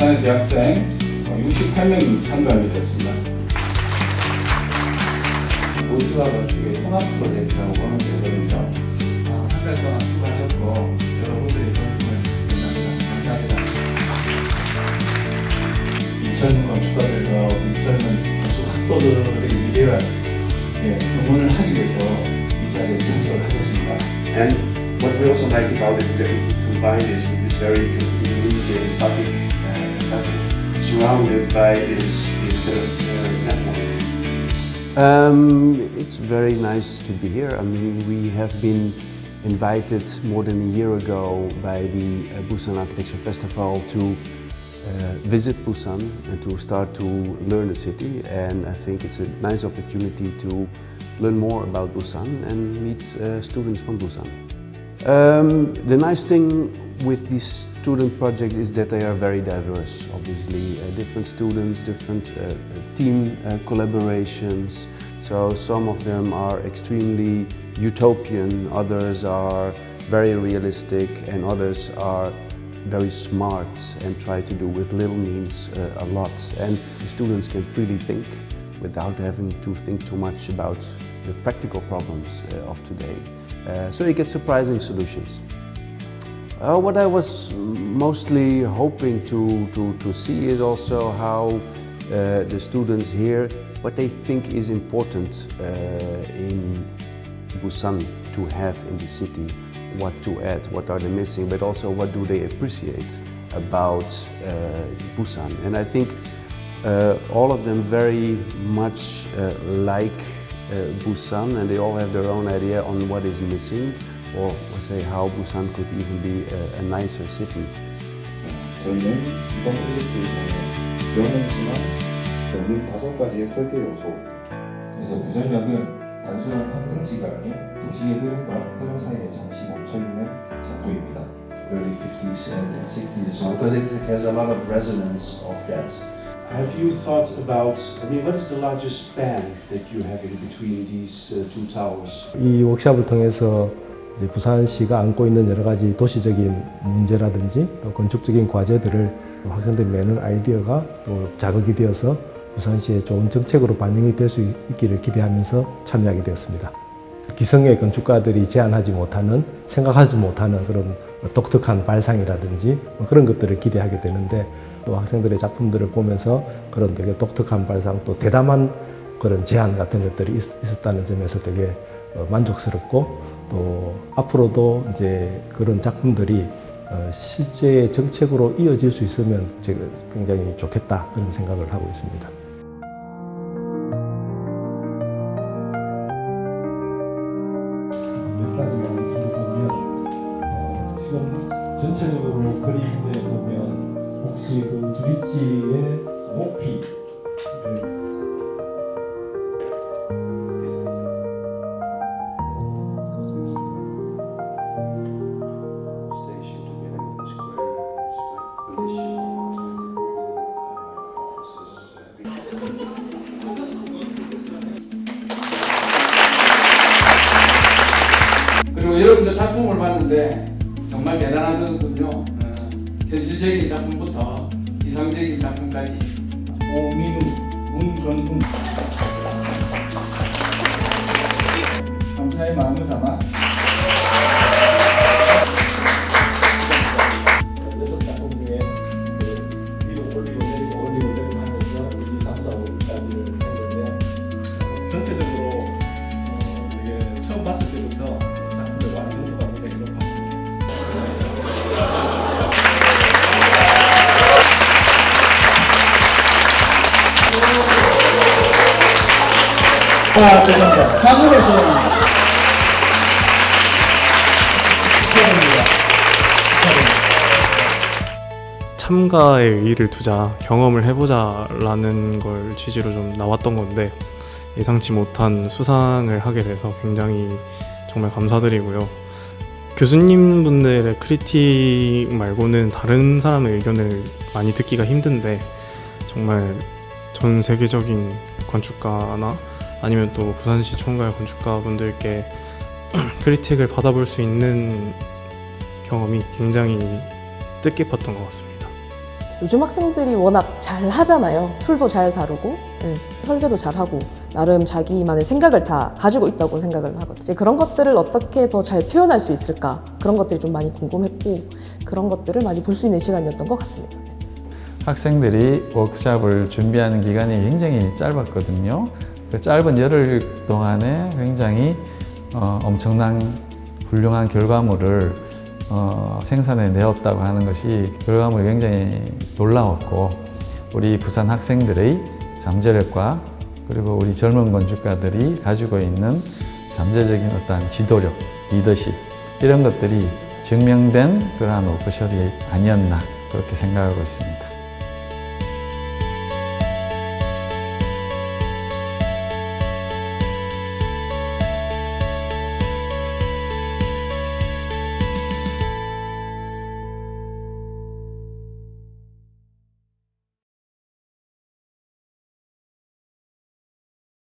부산 대학생 68명이 참가하게 됐습니다. 도시와 건축의 통합 프로젝트라고 하면 되거든요. 어, 한달 동안 수고하셨고 여러분들의 말씀을 감사합니다. 이 젊은 건축가들과 젊은 건축 학도들의 미래를 예, 응원을 하기 위해서 이 자리에 참석을 하셨습니다. And what we also like about it is that we combine this with this very convenient public, uh, public surrounded by this, this uh, network. Um, it's very nice to be here. I mean, we have been invited more than a year ago by the uh, Busan Architecture Festival to uh, visit Busan and to start to learn the city. And I think it's a nice opportunity to learn more about Busan and meet uh, students from Busan. Um, the nice thing with this student project is that they are very diverse. Obviously, uh, different students, different uh, team uh, collaborations. So some of them are extremely utopian, others are very realistic, and others are very smart and try to do with little means uh, a lot. And the students can freely think without having to think too much about the practical problems uh, of today. Uh, so you get surprising solutions. Uh, what I was mostly hoping to, to, to see is also how uh, the students here, what they think is important uh, in Busan to have in the city, what to add, what are they missing, but also what do they appreciate about uh, Busan. And I think all of them very much like Busan and they all have their own idea on what is missing or say how Busan could even be a, a nicer city. 저희는 이번 프로젝트를 통해 명언지만 넘는 다섯 가지의 설계 요소 그래서 부전역은 단순한 환승지가 아닌 도시의 흐름과 흐름 사이에 잠시 멈춰있는 장소입니다. early 50s and 60s so because it has a lot of resonance of that. Have you thought about, I mean, what is the largest span that you have in between these uh, two towers? 이 워크샵을 통해서 이제 부산시가 안고 있는 여러 가지 도시적인 문제라든지 또 건축적인 과제들을 학생들이 내는 아이디어가 또 자극이 되어서 부산시의 좋은 정책으로 반영이 될 수 있기를 기대하면서 참여하게 되었습니다. 기성의 건축가들이 제안하지 못하는 생각하지 못하는 그런 독특한 발상이라든지 뭐 그런 것들을 기대하게 되는데 또 학생들의 작품들을 보면서 그런 되게 독특한 발상 또 대담한 그런 제안 같은 것들이 있- 있었다는 점에서 되게 어, 만족스럽고 또 앞으로도 이제 그런 작품들이 어, 실제의 정책으로 이어질 수 있으면 제가 굉장히 좋겠다 그런 생각을 하고 있습니다. 몇 가지만 보면 어, 지금 전체적으로 그림에 보면 혹시 그 브릿지의 높이. 그리고 여러분들 작품을 봤는데 정말 대단하거든요. 어, 현실적인 작품부터 이상적인 작품까지. 오민우, 문건웅. 감사의 마음을 담아 여섯 작품 중에 그 위로 올리고 내리고 올리고 내리고 하면서 2, 3, 4, 5까지를 했는데 전체적으로 어, 되게 처음 봤을 때부터 아, 죄송합니다. 작품을 소개합니다. 참가에 의의를 두자 경험을 해보자라는 걸 취지로 좀 나왔던 건데 예상치 못한 수상을 하게 돼서 굉장히 정말 감사드리고요. 교수님 분들의 크리틱 말고는 다른 사람의 의견을 많이 듣기가 힘든데 정말 전 세계적인 건축가나 아니면 또 부산시 총괄 건축가 분들께 크리틱을 받아볼 수 있는 경험이 굉장히 뜻깊었던 것 같습니다. 요즘 학생들이 워낙 잘 하잖아요. 툴도 잘 다루고, 예, 설계도 잘 하고, 나름 자기만의 생각을 다 가지고 있다고 생각을 하거든요. 이제 그런 것들을 어떻게 더 잘 표현할 수 있을까? 그런 것들이 좀 많이 궁금했고, 그런 것들을 많이 볼 수 있는 시간이었던 것 같습니다. 네. 학생들이 워크샵을 준비하는 기간이 굉장히 짧았거든요. 그 짧은 열흘 동안에 굉장히 어, 엄청난 훌륭한 결과물을 어, 생산해 내었다고 하는 것이 결과물이 굉장히 놀라웠고 우리 부산 학생들의 잠재력과 그리고 우리 젊은 건축가들이 가지고 있는 잠재적인 어떤 지도력, 리더십 이런 것들이 증명된 그러한 워크숍이 아니었나 그렇게 생각하고 있습니다.